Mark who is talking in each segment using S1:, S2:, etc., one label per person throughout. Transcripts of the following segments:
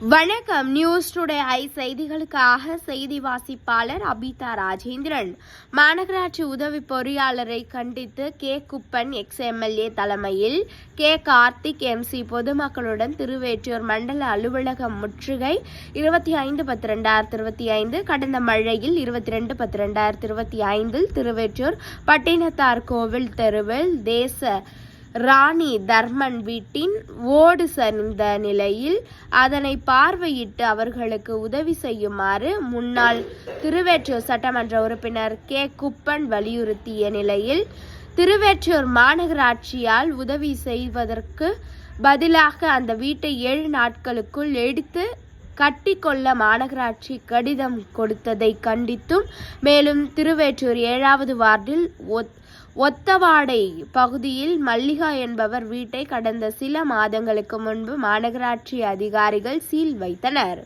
S1: வணக்கம். News today I செய்திகளுக்காக செய்தி வாசிப்பாளர் அபிதா ராஜேந்திரன். மாநகராட்சி உதவி பொறியாளரை கண்டித்து கே. குப்பன் எக்ஸ் எம்எல்ஏ தலைமையில் கே. கார்த்திக் எம்சி பொதுமக்களுடன் திருவேற்றூர் மண்டல அலுவலகம் முற்றுகை. இருபத்தி ஐந்து பத்து ரெண்டாயிரத்தி இருபத்தி ஐந்து கடந்த மழையில் இருபத்தி ரெண்டு பத்து ரெண்டாயிரத்தி இருபத்தி ஐந்தில் திருவேற்றூர் பட்டினத்தார் கோவில் தெருவில் தேச ராணி தர்மன் வீட்டின் ஓடு சரிந்த நிலையில் அதனை பார்வையிட்டு அவர்களுக்கு உதவி செய்யுமாறு முன்னாள் திருவேற்றூர் சட்டமன்ற உறுப்பினர் கே. குப்பன் வலியுறுத்திய நிலையில் திருவேற்றூர் மாநகராட்சியால் உதவி செய்வதற்கு பதிலாக அந்த வீட்டை ஏழு நாட்களுக்குள் எடுத்து கட்டிக்கொள்ள மாநகராட்சி கடிதம் கொடுத்ததை கண்டித்தும் மேலும் திருவேற்றூர் ஏழாவது வார்டில் ஒத் ஒத்தவாடை பகுதியில் மல்லிகா என்பவர் வீட்டை கடந்த சில மாதங்களுக்கு முன்பு மாநகராட்சி அதிகாரிகள் சீல் வைத்தனர்.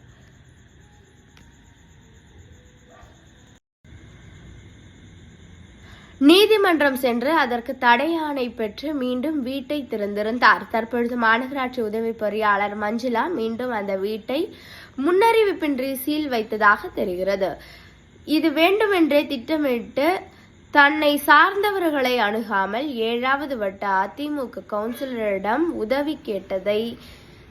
S1: நீதிமன்றம் சென்று அதற்கு தடையானை பெற்று மீண்டும் வீட்டை திறந்திருந்தார். தற்பொழுது மாநகராட்சி உதவி பொறியாளர் மஞ்சுளா மீண்டும் அந்த வீட்டை முன்னறிவிப்பின்றி சீல் வைத்ததாக தெரிகிறது. இது வேண்டுமென்றே திட்டமிட்டு தன்னை சார்ந்தவர்களை அணுகாமல் ஏழாவது வட்ட அதிமுக கவுன்சிலரிடம் உதவி கேட்டதை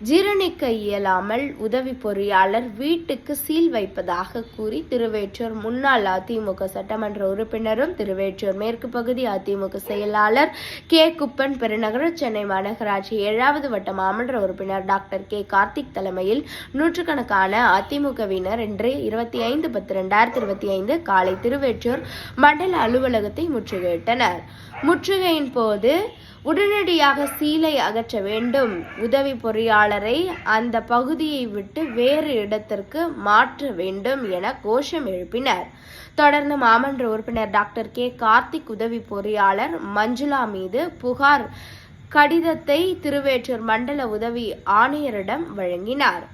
S1: ஜீரணிக்க இயலாமல் உதவி பொறியாளர் வீட்டுக்கு சீல் வைப்பதாக கூறி திருவேற்றூர் முன்னாள் அதிமுக சட்டமன்ற உறுப்பினரும் திருவேற்றூர் மேற்கு பகுதி அதிமுக செயலாளர் கே. குப்பன் பெருநகர சென்னை மாநகராட்சி ஏழாவது வட்ட மாமன்ற உறுப்பினர் டாக்டர் கே. கார்த்திக் தலைமையில் நூற்றுக்கணக்கான அதிமுகவினர் இன்று இருபத்தி ஐந்து பத்து ரெண்டாயிரத்தி இருபத்தி ஐந்து காலை திருவேற்றூர் மண்டல அலுவலகத்தை முற்றுகையிட்டனர். முற்றுகையின் போது உடனடியாக சீலை அகற்ற வேண்டும். உதவி பொறியாளரை அந்த பகுதியை விட்டு வேறு இடத்திற்கு மாற்ற வேண்டும் என கோஷம் எழுப்பினர். தொடர்ந்து மாமன்ற உறுப்பினர் டாக்டர் கே. கார்த்திக் உதவி பொறியாளர் மஞ்சுளா மீது புகார் கடிதத்தை திருவேற்றூர் மண்டல உதவி ஆணையரிடம் வழங்கினார்.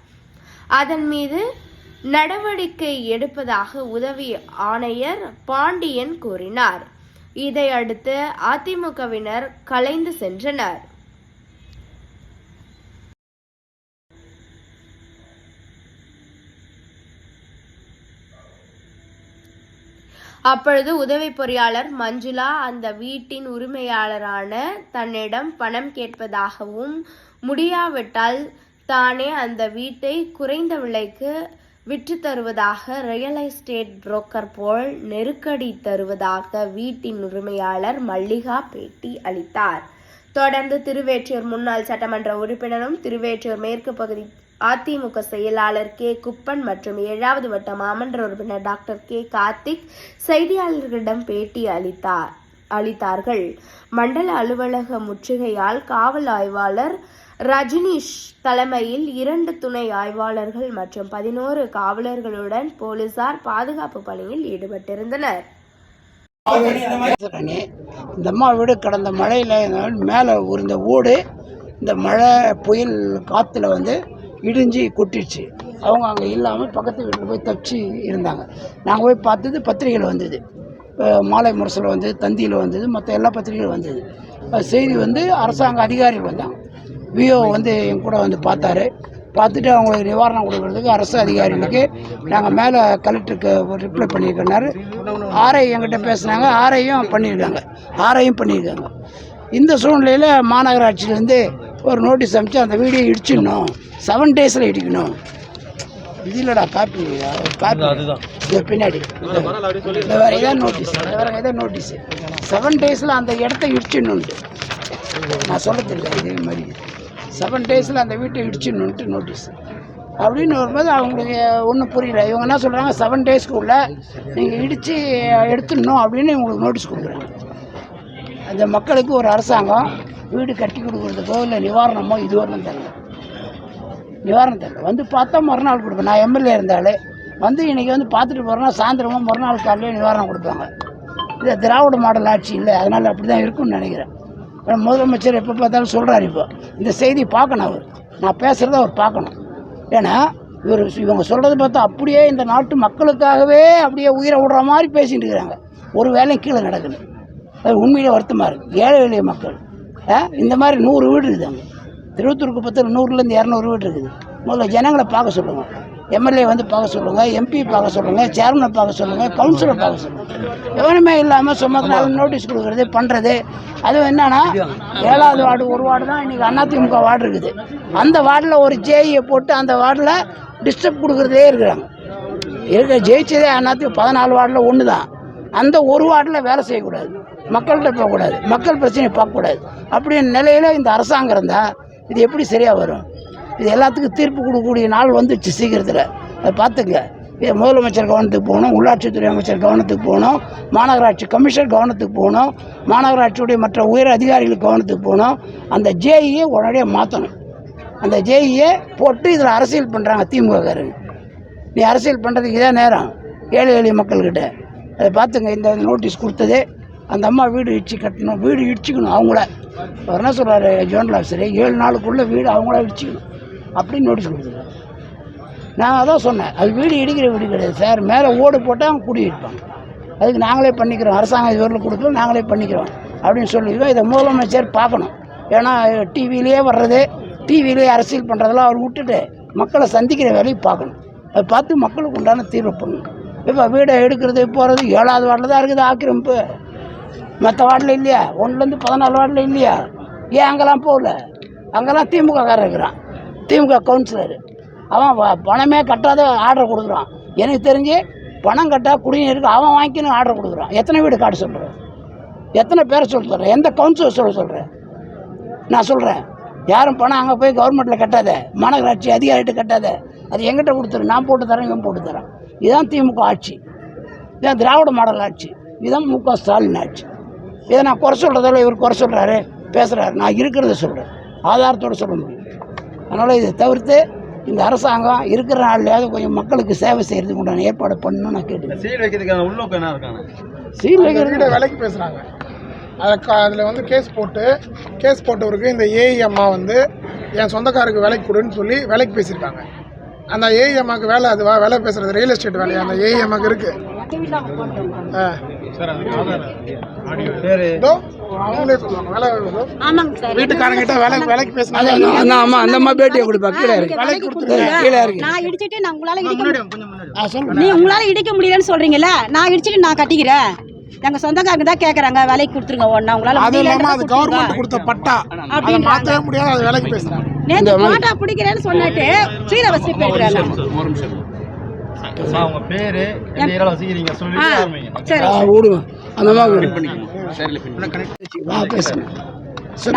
S1: அதன் மீது நடவடிக்கை எடுப்பதாக உதவி ஆணையர் பாண்டியன் கூறினார். இதையடுத்து அதிமுகவினர் கலைந்து சென்றனர். அப்பொழுது உதவி பொறியாளர் மஞ்சுளா அந்த வீட்டின் உரிமையாளரான தன்னிடம் பணம் கேட்பதாகவும் முடியாவிட்டால் தானே அந்த வீட்டை குறைந்த விலைக்கு விற்று தருவதாக ரியல் எஸ்டேட் புரோக்கர் போல் நெருக்கடி தருவதாக வீட்டின் உரிமையாளர் மல்லிகா பேட்டி அளித்தார். தொடர்ந்து திருவேற்றூர் முன்னாள் சட்டமன்ற உறுப்பினரும் திருவேற்றூர் மேற்கு பகுதி அதிமுக செயலாளர் கே. குப்பன் மற்றும் ஏழாவது வட்ட மாமன்ற உறுப்பினர் டாக்டர் கே. கார்த்திக் செய்தியாளர்களிடம் பேட்டி அளித்தார் அளித்தார்கள். மண்டல அலுவலக முற்றுகையால் காவல் ஆய்வாளர் ரஜினிஷ் தலைமையில் இரண்டு துணை ஆய்வாளர்கள் மற்றும் பதினோரு காவலர்களுடன் போலீசார் பாதுகாப்பு பணியில் ஈடுபட்டிருந்தனர்.
S2: இந்த அம்மா வீடு கடந்த மழையில் மேலே உருந்த ஓடு இந்த மழை புயல் காற்றுல வந்து இடிஞ்சு கொட்டிடுச்சு. அவங்க அங்கே இல்லாமல் பக்கத்து வீட்டில் போய் தப்பிச்சு இருந்தாங்க. நாங்கள் போய் பார்த்தது பத்திரிகையில் வந்தது. மாலை முரசில் வந்தது தந்தியில் வந்தது மற்ற எல்லா பத்திரிகையிலும் வந்தது. செய்தி வந்து அரசாங்க அதிகாரிகள் வந்தாங்க. விஓ வந்து என் கூட வந்து பார்த்தாரு. பார்த்துட்டு அவங்களுக்கு நிவாரணம் கொடுக்கறதுக்கு அரசு அதிகாரிகளுக்கு நாங்கள் மேலே கலெக்டருக்கு ரிப்ளை பண்ணியிருக்கனாரு ஆர்ஐ என்கிட்ட பேசுனாங்க. ஆர்ஐயும் பண்ணியிருக்காங்க. ஆர்ஐயும் பண்ணியிருக்காங்க. இந்த சூழ்நிலையில் மாநகராட்சியிலேருந்து ஒரு நோட்டீஸ் அனுப்பிச்சு அந்த வீடியோ இடிச்சிடணும். செவன் டேஸில் இடிக்கணும். இது இல்லைடா காப்பி காப்பி பின்னாடி. இந்த வேறு ஏதாவது நோட்டீஸ் வேறு ஏதாவது நோட்டீஸ் செவன் டேஸில் அந்த இடத்த இடிச்சிடணுன்ட்டு நான் சொல்லத்தில்லை இதே மாதிரி. செவன் டேஸில் அந்த வீட்டை இடிச்சுன்னுட்டு நோட்டீஸ் அப்படின்னு வரும்போது அவங்களுக்கு ஒன்றும் புரியல. இவங்க என்ன சொல்கிறாங்க செவன் டேஸ்க்குள்ளே நீங்கள் இடித்து எடுத்துடணும் அப்படின்னு இவங்களுக்கு நோட்டீஸ் கொடுக்குறாங்க. அந்த மக்களுக்கு ஒரு அரசாங்கம் வீடு கட்டி கொடுக்குறதுக்கோ இல்லை நிவாரணமோ இது தரல. நிவாரணம் தரல. வந்து பார்த்தா மறுநாள் கொடுப்பேன். நான் எம்எல்ஏ இருந்தாலே வந்து இன்றைக்கி வந்து பார்த்துட்டு போகிறேன்னா சாயந்தரமா மறுநாள் காலையில் நிவாரணம் கொடுப்பாங்க. இது திராவிட மாடல் ஆட்சி இல்லை. அதனால் அப்படி தான் இருக்கும்னு நினைக்கிறேன். முதலமைச்சர் எப்போ பார்த்தாலும் சொல்கிறார் இப்போ. இந்த செய்தி பார்க்கணும் அவர். நான் பேசுகிறத அவர் பார்க்கணும். ஏன்னா இவர் இவங்க சொல்கிறது பார்த்தா அப்படியே இந்த நாட்டு மக்களுக்காகவே அப்படியே உயிரை விடுற மாதிரி பேசிட்டு இருக்கிறாங்க. ஒரு வேலையும் கீழே நடக்குது. அது உண்மையிலே வருத்தமாக இருக்குது ஏழை எளிய மக்கள். இந்த மாதிரி நூறு வீடு இருக்குது அங்கே. திருவத்தூருக்கு பக்கத்தில் நூறுலேருந்து இரநூறு வீடு இருக்குது. முதல்ல ஜனங்களை பார்க்க சொல்லுங்கள் எம்எல்ஏ வந்து பார்க்க சொல்லுங்கள் எம்பி பார்க்க சொல்லுங்கள் சேர்மனை பார்க்க சொல்லுங்கள் கவுன்சிலர் பார்க்க சொல்லுங்கள் எவனுமே இல்லாமல் சும்மா நாலு நோட்டீஸ் கொடுக்குறது பண்ணுறது அதுவும் என்னன்னா ஏழாவது வார்டு ஒரு வார்டு தான் இன்றைக்கி அதிமுக வார்டு இருக்குது. அந்த வார்டில் ஒரு ஜேஇயை போட்டு அந்த வார்டில் டிஸ்டர்ப் கொடுக்குறதே இருக்கிறாங்க. இருக்க ஜெயிச்சதே அதிமுக பதினாலு வார்டில் ஒன்று தான் அந்த ஒரு வார்டில் வேலை செய்யக்கூடாது. மக்கள்கிட்ட போகக்கூடாது. மக்கள் பிரச்சனையை பார்க்கக்கூடாது. அப்படின்னு நிலையில் இந்த அரசாங்கம் இருந்தால் இது எப்படி சரியாக வரும்? இது எல்லாத்துக்கும் தீர்ப்பு கொடுக்கக்கூடிய நாள் வந்துச்சு சீக்கிரத்தில். அதை பார்த்துங்க. முதலமைச்சர் கவனத்துக்கு போகணும் உள்ளாட்சித்துறை அமைச்சர் கவனத்துக்கு போகணும் மாநகராட்சி கமிஷனர் கவனத்துக்கு போகணும் மாநகராட்சியுடைய மற்ற உயர் அதிகாரிகள் கவனத்துக்கு போகணும். அந்த ஜேஇயை உடனடியாக மாற்றணும் அந்த ஜேஇயை போட்டு இதில் அரசியல் பண்ணுறாங்க திமுககாரங்க நீ அரசியல் பண்ணுறதுக்கு இதான் நேரம். ஏழை எளிய மக்கள்கிட்ட. அதை பார்த்துங்க. இந்த நோட்டீஸ் கொடுத்ததே அந்த அம்மா வீடு இடிச்சு கட்டணும் வீடு இடிச்சுக்கணும் அவங்கள. அவர் என்ன சொல்கிறாரு ஜோனல் ஆஃபீஸர் ஏழு நாளுக்குள்ளே வீடு அவங்கள இடிச்சுக்கணும். அப்படின்னு நோட்டீஸ் கொடுத்துருக்காங்க நான் அதான் சொன்னேன் அது வீடு இடிக்கிற வீடு கிடையாது சார். மேலே ஓடு போட்டால் அவங்க குடியிருப்பாங்க. அதுக்கு நாங்களே பண்ணிக்கிறோம். அரசாங்கம் இதுவரையில் கொடுக்கல நாங்களே பண்ணிக்கிறோம் அப்படின்னு சொல்லியிருக்கோம் இதை முதலமைச்சர் பார்க்கணும். ஏன்னா டிவிலேயே வர்றது டிவிலேயே அரசியல் பண்ணுறதெல்லாம் அவர் விட்டுட்டு மக்களை சந்திக்கிற வேலையை பார்க்கணும். அதை பார்த்து மக்களுக்கு உண்டான தீர்வு பண்ணணும். இப்போ வீடை எடுக்கிறது போகிறது ஏழாவது வார்டில் தான் இருக்குது ஆக்கிரமிப்பு மற்ற வார்டில் இல்லையா? ஒன்றுலேருந்து பதினாலு வார்டில் இல்லையா? ஏன் அங்கெல்லாம் போகல? அங்கெல்லாம் திமுக காரர் இருக்கிறான். திமுக கவுன்சிலர். அவன் பணமே கட்டாத ஆர்டர் கொடுக்குறான். எனக்கு தெரிஞ்சு பணம் கட்டா குடிநீருக்கு அவன் வாங்கிக்கணும் ஆர்டர் கொடுக்குறான். எத்தனை வீடு காட்ட சொல்கிறேன் எத்தனை பேரை சொல்ல சொல்கிறேன் எந்த கவுன்சிலர் சொல்ல சொல்கிறேன் நான் சொல்கிறேன் யாரும் பணம் அங்கே போய் கவர்மெண்ட்டில் கட்டாத. மாநகராட்சி அதிகாரிகிட்ட கட்டாத. அது எங்கிட்ட கொடுத்துரு. நான் போட்டு தரேன் இவன் போட்டு தரேன். இதுதான் திமுக ஆட்சி. இதுதான் திராவிட மாடல் ஆட்சி. இதுதான் மு க ஸ்டாலின் ஆட்சி. இதை நான் குறை சொல்கிறதால இவர் குறை சொல்கிறாரு பேசுகிறாரு நான் இருக்கிறத சொல்கிறேன் ஆதாரத்தோடு சொல்ல முடியும். அதனால் இதை தவிர்த்து இந்த அரசாங்கம் இருக்கிற நாள்லையாவது கொஞ்சம் மக்களுக்கு சேவை செய்கிறதுக்கு உண்டான ஏற்பாடு பண்ணணும்னு நான் கேட்டுக்கிறேன்.
S3: சீல் வைக்கிறதுக்கான உள்நோக்கம் என்ன இருக்காங்க?
S2: சீல்
S4: அந்த
S2: வைக்கிறது
S4: வீடை விலைக்கு பேசுகிறாங்க அதில் அதில் வந்து கேஸ் போட்டு கேஸ் போட்டவருக்கு இந்த ஏஐ அம்மா வந்து என் சொந்தக்காருக்கு வேலைக்கு கொடுன்னு சொல்லி வேலைக்கு பேசியிருக்காங்க. அந்த ஏஐ அம்மாவுக்கு வேலை அது வா- வேலை பேசுறது ரியல் எஸ்டேட் வேலையா? அந்த ஏஐ அம்மாவுக்கு இருக்கு.
S5: சார்
S4: வீட்டுக்காரங்கிட்ட வேலை வேலைக்கு பேசினாங்க
S2: அம்மா அந்த அம்மா பேட்டியை கொடுப்பா. கீழே இருக்கு
S4: வேலைக்கு கொடுத்துருங்க.
S2: கீழே இருக்கு
S5: நான் இடிச்சிட்டு நான் உங்களால இடிக்க நீ உங்களால இடிக்க முடியலன்னு சொல்றீங்கல்ல? நான் இடிச்சிட்டு நான் கட்டிக்கிறேன். எங்க சொந்தக்காரங்க தான் கேக்குறாங்க வேலைக்கு கொடுத்துருங்க ஒண்ணா உங்களால
S4: அது இல்லாம அது. கவர்மெண்ட் கொடுத்த பட்டா. அதை. மாற்றவே முடியாது அது வேலைக்கு பேசுறாங்க
S5: நேத்து போட்டா பிடிக்கிறேன்னு சொன்னிட்டு வச்சு போயிருக்காங்க
S3: அவங்க பேரு எந்த ஏரியால வசிக்கிறீங்க? சொல்லிட்டு ஆரம்பிங்க
S5: சரி.
S2: ஆ விடுங்க அந்த மாதிரி விடுங்க ஆ பேசுங்க.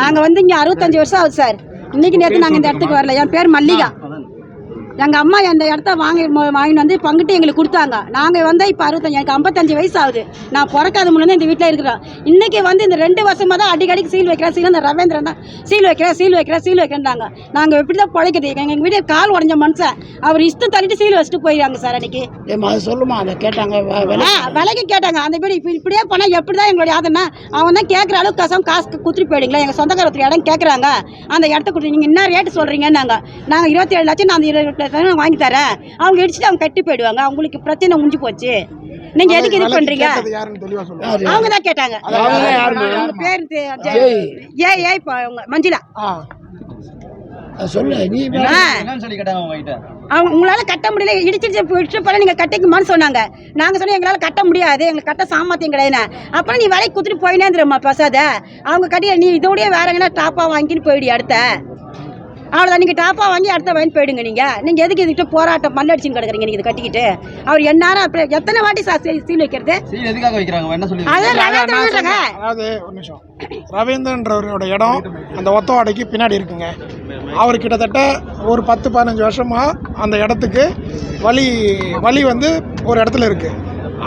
S5: நாங்க வந்து இங்க அறுபத்தஞ்சு வருஷம் ஆகுது சார். இன்னைக்கு நேத்து நாங்க இந்த இடத்துக்கு வரல. என் பேர் மல்லிகா. எங்க அம்மா இந்த இடத்த வாங்கி வாங்கிட்டு வந்து பங்கிட்டு எங்களுக்கு கொடுத்தாங்க. நாங்க வந்து இப்ப அறுபத்தஞ்சு எனக்கு ஐம்பத்தஞ்சு வயசு ஆகுது. நான் பிறக்காத முன்னே இந்த வீட்டில் இருக்கிறேன். இன்னைக்கு வந்து இந்த ரெண்டு வருஷமா தான் அடிக்கடிக்கு சீல் வைக்கிறேன் சீல் இந்த ரவேந்திரன் தான். சீல் வைக்கிறேன் சீல் வைக்கிறேன் சீல் வைக்கிறேன்டாங்க நாங்க எப்படி தான் பிழைக்கிறது எங்க எங்க வீட்டில் கால் உடஞ்ச மனுஷன். அவர் இஷ்டம் தள்ளிட்டு சீல் வச்சுட்டு போயிடுறாங்க சார் அன்னைக்கு.
S2: சொல்லுமா அதை கேட்டாங்க
S5: விலைக்கு. கேட்டாங்க. அந்த வீடு இப்படி இப்படியே பண்ணால் எப்படி தான் எங்களுடைய ஆதனா அவன் தான் கேட்குற அளவுக்கு கசம் காசு குத்துட்டு போயிடுங்களா எங்கள் சொந்தக்கார ஒருத்தர் இடம் கேட்குறாங்க அந்த இடத்த கொடுத்து நீங்கள் என்ன ரேட்டு சொல்கிறீங்கன்னாங்க நாங்கள் இருபத்தி ஏழு லட்சம் நான் அந்த இருபத்தி நான் வாங்கி தரேன். அவங்க இடிச்சுட்டு அவங்க கட்டி போயிடுவாங்க. அவங்களுக்கு பிரச்சனை முடிஞ்சு போச்சு. நீங்கள் எதுக்கு இது
S2: யாரு?
S5: அவங்க தான் கேட்டாங்க.
S2: அவங்க
S5: பேர். ஏ ஏ இப்போ அவங்க மஞ்சுளா.
S2: சொல்லு நீ
S5: அவங்க உங்களால கட்ட முடியல. இடிச்சிருச்சு இடிச்சு போல நீங்க கட்டிக்குமான்னு சொன்னாங்க. நாங்க சொன்னோம் எங்களால கட்ட முடியாது. எங்களுக்கு கட்ட சாமர்த்தியம் கிடையாது. அப்புறம் நீ வேலைக்கு குத்துட்டு போயினே பசாத அவங்க கட்டி நீ இதோடய வேற எங்கன்னா டாப்பா வாங்கின்னு போயிடு அடுத்த. அவ்வளோதான் நீங்கள் டாப்பா வாங்கி அடுத்த வாங்கி போயிடுங்க நீங்கள் நீங்கள் எதுக்கு இதுக்கிட்ட போராட்டம் மண்ணடிச்சுன்னு கிடக்குறீங்க நீங்கள் இதை கட்டிக்கிட்டு? அவர் எந்நேரம் அப்படி எத்தனை வாட்டி சா சீல் வைக்கிறது?
S4: அதான். அதாவது ஒரு நிமிஷம். ரவீந்திரன்றவரோட இடம் அந்த ஒத்தவாடைக்கு பின்னாடி இருக்குங்க. அவர் கிட்டத்தட்ட ஒரு பத்து பதினஞ்சு வருஷமா அந்த இடத்துக்கு வழி வழி வந்து ஒரு இடத்துல இருக்கு.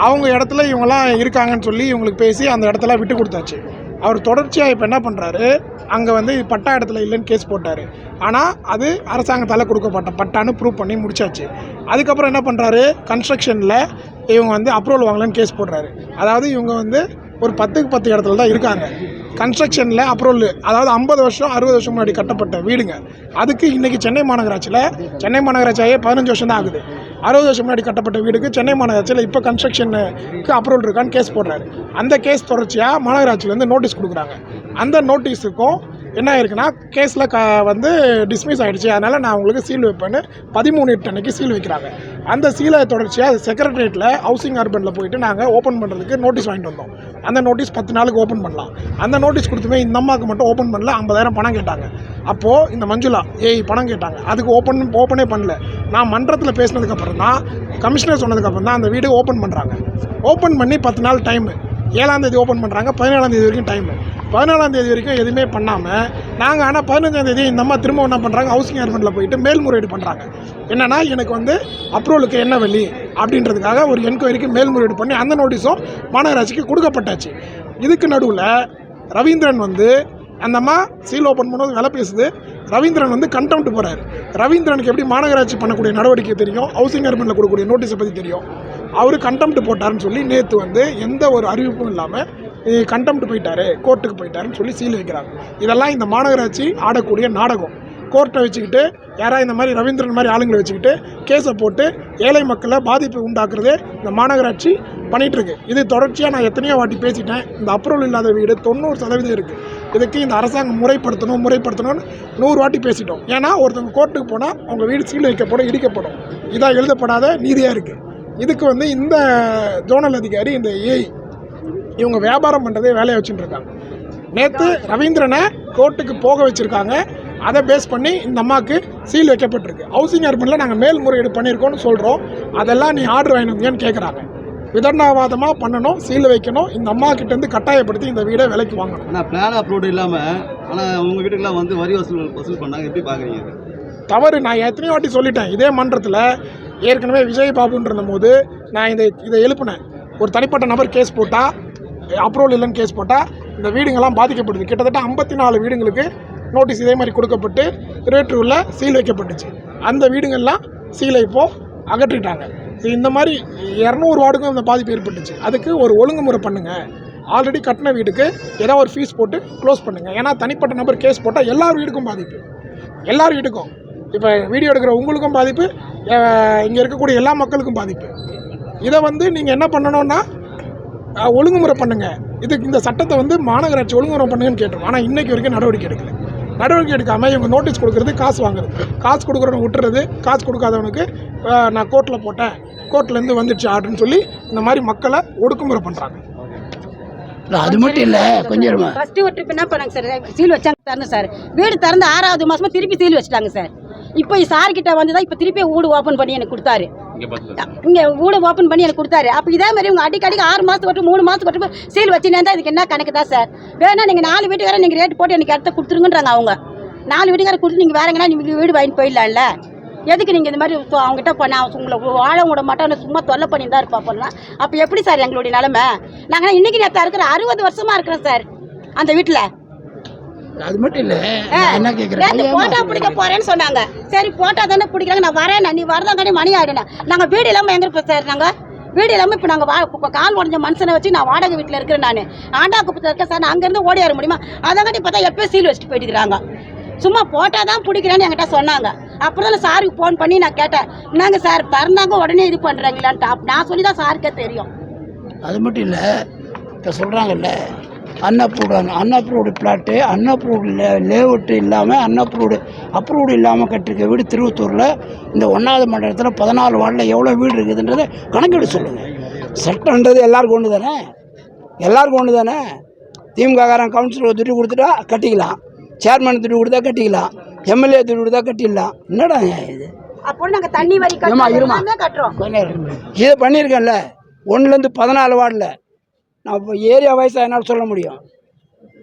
S4: அவங்க இடத்துல இவங்கெல்லாம் இருக்காங்கன்னு சொல்லி இவங்களுக்கு பேசி அந்த இடத்துல விட்டு கொடுத்தாச்சு. அவர் தொடர்ச்சியாக இப்போ என்ன பண்ணுறாரு அங்கே வந்து பட்டா இடத்துல இல்லைன்னு கேஸ் போட்டார். ஆனால் அது அரசாங்கத்தால் கொடுக்கப்பட்ட பட்டான்னு ப்ரூவ் பண்ணி முடிச்சாச்சு. அதுக்கப்புறம் என்ன பண்ணுறாரு கன்ஸ்ட்ரக்ஷனில் இவங்க வந்து அப்ரூவல் வாங்கலன்னு கேஸ் போடுறாரு. அதாவது இவங்க வந்து ஒரு பத்துக்கு பத்து இடத்துல தான் இருக்காங்க. கன்ஸ்ட்ரக்ஷனில் அப்ரூவல் அதாவது ஐம்பது வருஷம் அறுபது வருஷம் முன்னாடி கட்டப்பட்ட வீடுங்க. அதுக்கு இன்றைக்கி சென்னை மாநகராட்சியில் சென்னை மாநகராட்சியாகவே பதினஞ்சு வருஷம் தான் ஆகுது. அறுபது வருஷம் முன்னாடி கட்டப்பட்ட வீடுக்கு சென்னை மாநகராட்சியில் இப்போ கன்ஸ்ட்ரக்ஷனுக்கு அப்ரூவல் இருக்கான்னு கேஸ் போடுறாரு. அந்த கேஸ் தொடர்ச்சியாக மாநகராட்சியிலேருந்து நோட்டீஸ் கொடுக்குறாங்க. அந்த நோட்டீஸுக்கும் என்ன ஆயிருக்குன்னா கேஸில் க வந்து டிஸ்மிஸ் ஆகிடுச்சு அதனால் நான் உங்களுக்கு சீல் வைப்பேன்னு பதிமூணு எட்டு அன்னைக்கு சீல் வைக்கிறாங்க. அந்த சீலை தொடர்ச்சியாக செக்ரட்டரியேட்டில் ஹவுசிங் அர்பனில் போயிட்டு நாங்கள் ஓப்பன் பண்ணுறதுக்கு நோட்டீஸ் வாங்கிட்டு வந்தோம். அந்த நோட்டீஸ் பத்து நாளுக்கு ஓப்பன் பண்ணலாம். அந்த நோட்டீஸ் கொடுத்துமே இந்த அம்மாவுக்கு மட்டும் ஓப்பன் பண்ணல ஐம்பதாயிரம் பணம் கேட்டாங்க. அப்போது இந்த மஞ்சுளா ஏய் பணம் கேட்டாங்க. அதுக்கு ஓப்பன் ஓப்பனே பண்ணல. நான் மன்றத்தில் பேசினதுக்கப்புறம் தான் கமிஷனர் சொன்னதுக்கப்புறம் தான் அந்த வீடு ஓப்பன் பண்ணுறாங்க ஓப்பன் பண்ணி பத்து நாள் டைமு ஏழாம் தேதி ஓப்பன் பண்ணுறாங்க பதினேழாம் தேதி வரைக்கும் டைமு பதினாலாம் தேதி வரைக்கும் எதுவுமே பண்ணாமல் நாங்கள் ஆனால் பதினஞ்சாம் தேதி இந்த அம்மா திரும்ப என்ன பண்ணுறாங்க ஹவுசிங் ஏர்மெண்ட்டில் போயிட்டு மேல்முறையீடு பண்ணுறாங்க என்னென்னா எனக்கு வந்து அப்ரூவலுக்கு என்ன வழி அப்படின்றதுக்காக ஒரு என்கொயரிக்கு மேல்முறையீடு பண்ணி அந்த நோட்டீஸும் மாநகராட்சிக்கு கொடுக்கப்பட்டாச்சு. இதுக்கு நடுவில் ரவீந்திரன் வந்து அந்த அம்மா சீல் ஓப்பன் பண்ணும்போது விலை பேசுது. ரவீந்திரன் வந்து கண்டெம்ட் போகிறார் ரவீந்திரனுக்கு எப்படி மாநகராட்சி பண்ணக்கூடிய நடவடிக்கை தெரியும்? ஹவுசிங் அர்பனில் கொடுக்கக்கூடிய நோட்டீஸை பற்றி தெரியும். அவர் கண்டெம்ட் போட்டாருன்னு சொல்லி நேற்று வந்து எந்த ஒரு அறிவிப்பும் இல்லாமல் கண்டெம்ட் போயிட்டாரு. கோர்ட்டுக்கு போயிட்டாருன்னு சொல்லி சீல் வைக்கிறாங்க இதெல்லாம் இந்த மாநகராட்சி ஆடக்கூடிய நாடகம். கோர்ட்டை வச்சுக்கிட்டு யாராவது இந்த மாதிரி ரவீந்திரன் மாதிரி ஆளுங்களை வச்சுக்கிட்டு கேஸை போட்டு ஏழை மக்களை பாதிப்பு உண்டாக்குறதே இந்த மாநகராட்சி பண்ணிகிட்ருக்கு இது தொடர்ச்சியாக நான் எத்தனையோ வாட்டி பேசிட்டேன். இந்த அப்ரூவல் இல்லாத வீடு தொண்ணூறு சதவீதம் இருக்குது இதுக்கு இந்த அரசாங்கம் முறைப்படுத்தணும் முறைப்படுத்தணும்னு நூறு வாட்டி பேசிட்டோம். ஏன்னா ஒருத்தவங்க கோர்ட்டுக்கு போனால் அவங்க வீடு சீல் வைக்கப்படும் இடிக்கப்படும். இதாக எழுதப்படாத நீதியாக இருக்குது இதுக்கு வந்து இந்த ஜோனல் அதிகாரி இந்த ஏஐ இவங்க வியாபாரம் பண்ணுறதே வேலையை வச்சுட்டு இருக்காங்க. நேற்று ரவீந்திரனை கோர்ட்டுக்கு போக வச்சுருக்காங்க. அதை பேஸ் பண்ணி இந்த அம்மாவுக்கு சீல் வைக்கப்பட்டிருக்கு. ஹவுசிங் அர்பனில் நாங்கள் மேல்முறையீடு பண்ணியிருக்கோம்னு சொல்கிறோம் அதெல்லாம் நீ ஆர்டர் வாங்கினீங்கன்னு கேட்குறாங்க விதண்டாவாதமாக பண்ணணும் சீல் வைக்கணும். இந்த அம்மா கிட்டேருந்து கட்டாயப்படுத்தி இந்த வீடை விலைக்கு வாங்கணும்.
S3: ஆனால் பிளான் அப்ரூவ்டு இல்லாமல் ஆனால் உங்கள் வீட்டுக்குலாம் வந்து வரி வசூல் வசூல் பண்ணாங்க. எப்படி பார்க்குறீங்க
S4: தவறு. நான் எத்தனையோ வாட்டி சொல்லிட்டேன். இதே மன்றத்தில் ஏற்கனவே விஜய் பாபுன்னு இருந்தபோது நான் இதை இதை எழுப்பினேன். ஒரு தனிப்பட்ட நபர் கேஸ் போட்டால் அப்ரூவல் இல்லைன்னு கேஸ் போட்டால் இந்த வீடுங்கள்லாம் பாதிக்கப்படுது. கிட்டத்தட்ட ஐம்பத்தி நாலு வீடுங்களுக்கு நோட்டீஸ் இதே மாதிரி கொடுக்கப்பட்டு ரேட்ருவில் சீல் வைக்கப்பட்டுச்சு. அந்த வீடுங்கள்லாம் சீலை இப்போது அகற்றிட்டாங்க. இந்த மாதிரி இரநூறு வார்டுக்கும் இந்த பாதிப்பு ஏற்பட்டுச்சு. அதுக்கு ஒரு ஒழுங்குமுறை பண்ணுங்கள் ஆல்ரெடி கட்டின வீட்டுக்கு ஏதோ ஒரு ஃபீஸ் போட்டு க்ளோஸ் பண்ணுங்கள் ஏன்னா தனிப்பட்ட நபர் கேஸ் போட்டால் எல்லா வீடுக்கும் பாதிப்பு. எல்லார் வீட்டுக்கும். இப்போ வீடியோ எடுக்கிற உங்களுக்கும் பாதிப்பு இங்கே இருக்கக்கூடிய எல்லா மக்களுக்கும் பாதிப்பு. இதை வந்து நீங்கள் என்ன பண்ணணும்னா ஒழுங்குமுறை பண்ணுங்கள் இதுக்கு இந்த சட்டத்தை வந்து மாநகராட்சி ஒழுங்குமுறை பண்ணுங்கன்னு கேட்டோம் ஆனால் இன்றைக்கு வரைக்கும் நடவடிக்கை எடுக்கலை. நடவடிக்கை எடுக்காமல் இவங்க நோட்டீஸ் கொடுக்கறது காசு வாங்குறது. காசு கொடுக்குறவங்க விட்டுறது காசு கொடுக்காதவனுக்கு நான் கோர்ட்டில் போட்டேன். கோர்ட்லேருந்து வந்துடுச்சு ஆர்டர்னு சொல்லி இந்த மாதிரி மக்களை ஒடுக்குமுறை பண்ணுறாங்க
S2: இல்லை அது மட்டும் இல்லை கொஞ்சம்
S5: ஃபர்ஸ்ட் ஒரு ட்ரிப் என்ன பண்ணாங்க சார் சீல் வச்சாங்க தரணும் சார். வீடு திறந்து ஆறாவது மாசமா திருப்பி சீல் வச்சுட்டாங்க சார். இப்போ சார் கிட்ட வந்து தான் இப்போ திருப்பி வீடு ஓப்பன் பண்ணி எனக்கு கொடுத்தாரு. இங்க வீடு ஓப்பன் பண்ணி எனக்கு கொடுத்தாரு. அப்போ இதே மாதிரி உங்க அடிக்கடிக்கு ஆறு மாசத்துக்கு மட்டும் மூணு மாசத்துக்கு மட்டும் சீல் வச்சுனே தான் இதுக்கு என்ன கணக்கு தான் சார் வேணா நீங்க நாலு வீட்டுக்கார நீங்க ரேட் போட்டு எனக்கு இடத்த கொடுத்துருங்கன்றாங்க அவங்க. நாலு வீட்டுக்கார கொடுத்து நீங்க வேற எங்கன்னா நீங்க வீடு வாங்கிட்டு போயிடலாம்ல? எதுக்கு நீங்கள் இந்த மாதிரி அவங்ககிட்ட பண்ண உங்களை வாழ விட மாட்டோம் சும்மா தொல்லை பண்ணி தான் இருப்பா பண்ணலாம் அப்போ எப்படி சார் எங்களுடைய நிலமை? நாங்கள் இன்னைக்கு நேற்று இருக்கிற அறுபது வருஷமா இருக்கிறோம் சார் அந்த வீட்டில்.
S2: அது மட்டும் இல்லை என்ன
S5: நேற்று
S2: கேட்குறேன்
S5: போட்டோ பிடிக்க போறேன்னு சொன்னாங்க. சரி போட்டோ தானே பிடிக்கிறாங்க நான் வரேன். நீ வரதாங்காடி மணி ஆயிடுனேன் நாங்கள் வீடு இல்லாமல் எங்க இருப்போம் சார் நாங்கள் வீடு இல்லாமல் இப்போ நாங்கள் வா இப்போ கால் உடஞ்ச மனுஷனை வச்சு நான் வாடகை வீட்டில் இருக்கிறேன் நான். ஆண்டா குப்பத்தில் இருக்கேன் சார்? நான் அங்கேருந்து ஓடி வர முடியுமா? அதங்காட்டி பார்த்தா எப்போ சீல் வச்சுட்டு போயிட்டுக்கிறாங்க சும்மா போட்டோ தான் பிடிக்கிறேன்னு என்கிட்ட சொன்னாங்க. அப்புறம் தான் சாருக்கு ஃபோன் பண்ணி நான் கேட்டேன். என்னங்க சார் தரந்தாங்க உடனே இது பண்ணுறாங்களான்ட்டு நான் சொல்லி தான் சாருக்கே தெரியும்.
S2: அது மட்டும் இல்லை இப்போ சொல்கிறாங்கல்ல unapproved unapproved plot unapproved lay layout இல்லாமல் அன்அப்ரூவ்டு அப்ரூவ்டு இல்லாமல் கட்டிருக்க வீடு திருவத்தூரில். இந்த ஒன்றாவது மண்டலத்தில் பதினாலு வார்டில் எவ்வளோ வீடு இருக்குதுன்றதை கணக்கெடு சொல்லுங்கள் சட்டன்றது எல்லாருக்கும் ஒன்று தானே எல்லாருக்கும் ஒன்று தானே திமுககாரன் கவுன்சிலர் துட்டு கொடுத்துட்டா கட்டிக்கலாம். சேர்மன் துட்டு கொடுத்தா கட்டிக்கலாம். எம்எல்ஏ துட்டு கொடுத்தா கட்டிடலாம். என்னடா இது. இதை பண்ணியிருக்கேன்ல. ஒன்றுலேருந்து பதினாலு வார்டில். நான் இப்போ ஏரியா வயசாக என்னால் சொல்ல முடியும்.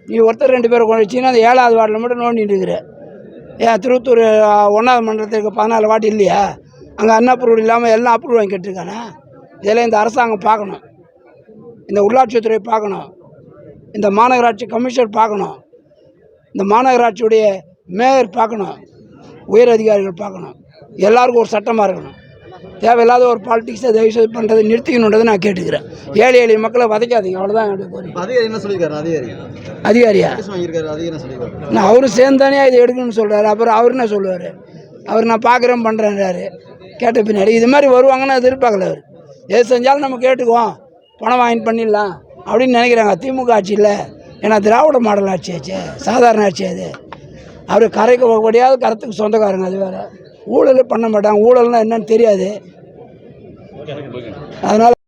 S2: நீ ஒருத்தர் ரெண்டு பேரை கொண்டு வச்சிங்கன்னா அந்த ஏழாவது வார்டில் மட்டும் நோண்டிட்டு இருக்கிற. ஏன் திருவத்தூர் ஒன்றாவது மண்டலத்துக்கு பதினாலு வார்டு இல்லையா? அங்கே அன்அப்ரூவ் இல்லாமல் எல்லாம் அப்ரூவ் வாங்கி கட்டிருக்கானே? இதெல்லாம் இந்த அரசாங்கம் பார்க்கணும். இந்த உள்ளாட்சித்துறை பார்க்கணும். இந்த மாநகராட்சி கமிஷனர் பார்க்கணும். இந்த மாநகராட்சியுடைய மேயர் பார்க்கணும். உயர் அதிகாரிகள் பார்க்கணும். எல்லாருக்கும் ஒரு சட்டமாக இருக்கணும். தேவையில்லாத ஒரு பாலிடிக்ஸை தயவுசெய்து பண்ணுறதை நிறுத்திக்கணுன்றதை நான் கேட்டுக்கிறேன். ஏழை எளிய மக்களை வதைக்காதீங்க. அவ்வளோதான் என்னுடைய அதிகாரியா? நான் அவரும் சேர்ந்தானே இதை எடுக்கணும்னு சொல்கிறாரு அப்புறம் அவர் என்ன சொல்லுவார்? அவர் நான் பார்க்குறேன் பண்ணுறேன்றாரு கேட்ட பின்னாடி இது மாதிரி வருவாங்கன்னு எதிர்பார்க்கல அவர். எது செஞ்சாலும் நம்ம கேட்டுக்குவோம். பணம் வாங்கி பண்ணிடலாம் அப்படின்னு நினைக்கிறாங்க. திமுக ஆட்சியில் ஏன்னா திராவிட மாடல் ஆட்சி ஆச்சு. சாதாரண ஆட்சி அது. அவர் கரைக்கு ஒடியாவது கரத்துக்கு சொந்தக்காரங்க அது வேறு. ஊழலே பண்ண மாட்டாங்க ஊழல்னா என்னன்னு தெரியாது. அதனால்